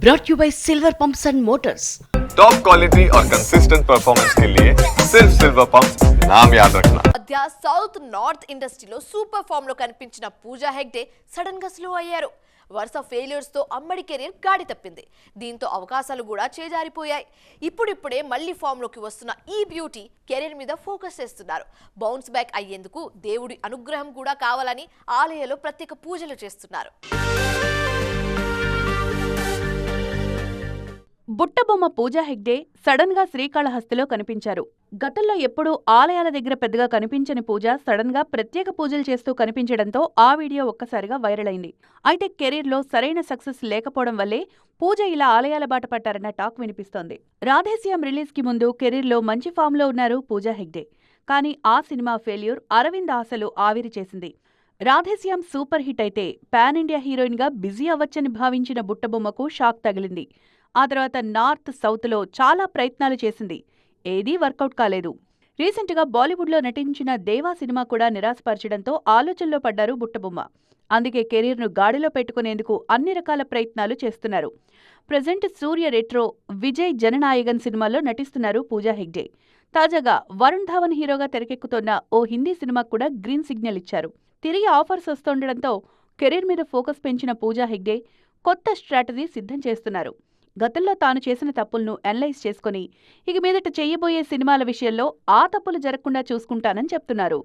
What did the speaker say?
brought you by Silver Pumps and Motors. Top quality और consistent performance के लिए सिर्फ सिल्वर पंप नाम याद रखना మధ్య సౌత్ నార్త్ ఇండస్ట్రీలో సూపర్ ఫామ్ లో కనిపించిన పూజా హెగ్డే సడన్ గా స్లో అయ్యారు వరుస ఫెయిల్యూర్స్ తో అమ్మడి కెరీర్ గాడి తప్పింది దీంతో అవకాశాలు కూడా చేజారిపోయాయి ఇప్పుడిప్పుడే మళ్ళీ ఫామ్ లోకి వస్తున్న ఈ బ్యూటీ కెరీర్ మీద ఫోకస్ చేస్తున్నారు బౌన్స్ బ్యాక్ అయ్యేందుకు దేవుడి అనుగ్రహం కూడా కావాలని ఆలయంలో ప్రత్యేక పూజలు చేస్తున్నారు బుట్టబొమ్మ పూజా హెగ్డే సడన్గా శ్రీకాళహస్తిలో కనిపించారు. గతంలో ఎప్పుడూ ఆలయాల దగ్గర పెద్దగా కనిపించని పూజ సడన్గా ప్రత్యేక పూజలు చేస్తూ కనిపించడంతో ఆ వీడియో ఒక్కసారిగా వైరల్ అయింది. అయితే కెరీర్లో సరైన సక్సెస్ లేకపోవడం వల్లే పూజ ఇలా ఆలయాల బాట పట్టారన్న టాక్ వినిపిస్తోంది. రాధేశ్యాం రిలీజ్కి ముందు కెరీర్లో మంచి ఫామ్లో ఉన్నారు పూజా హెగ్డే. కానీ ఆ సినిమా ఫెయిల్యూర్ అరవింద్ ఆశలు ఆవిరి చేసింది. రాధేశ్యాం సూపర్ హిట్ అయితే పాన్ ఇండియా హీరోయిన్గా బిజీ అవ్వచ్చని భావించిన బుట్టబొమ్మకు షాక్ తగిలింది. ఆ తర్వాత నార్త్ సౌత్లో చాలా ప్రయత్నాలు చేసింది. ఏదీ వర్కౌట్ కాలేదు. రీసెంట్గా బాలీవుడ్లో నటించిన దేవా సినిమా కూడా నిరాశపరచడంతో ఆలోచనలో పడ్డారు బుట్టబొమ్మ. అందుకే కెరీర్ను గాడిలో పెట్టుకునేందుకు అన్ని రకాల ప్రయత్నాలు చేస్తున్నారు. ప్రజెంట్ సూర్య రెట్రో విజయ్ జననాయగన్ సినిమాలో నటిస్తున్నారు పూజా హెగ్డే. తాజాగా వరుణ్ ధావన్ హీరోగా తెరకెక్కుతోన్న ఓ హిందీ సినిమాకు కూడా గ్రీన్ సిగ్నల్ ఇచ్చారు. తిరిగి ఆఫర్స్ వస్తుండడంతో కెరీర్ మీద ఫోకస్ పెంచిన పూజా హెగ్డే కొత్త స్ట్రాటజీ సిద్ధం చేస్తున్నారు. గతంలో తాను చేసిన తప్పులను అనలైజ్ చేసుకుని ఇక మీదట చేయబోయే సినిమాల విషయంలో ఆ తప్పులు జరగకుండా చూసుకుంటానని చెప్తున్నారు.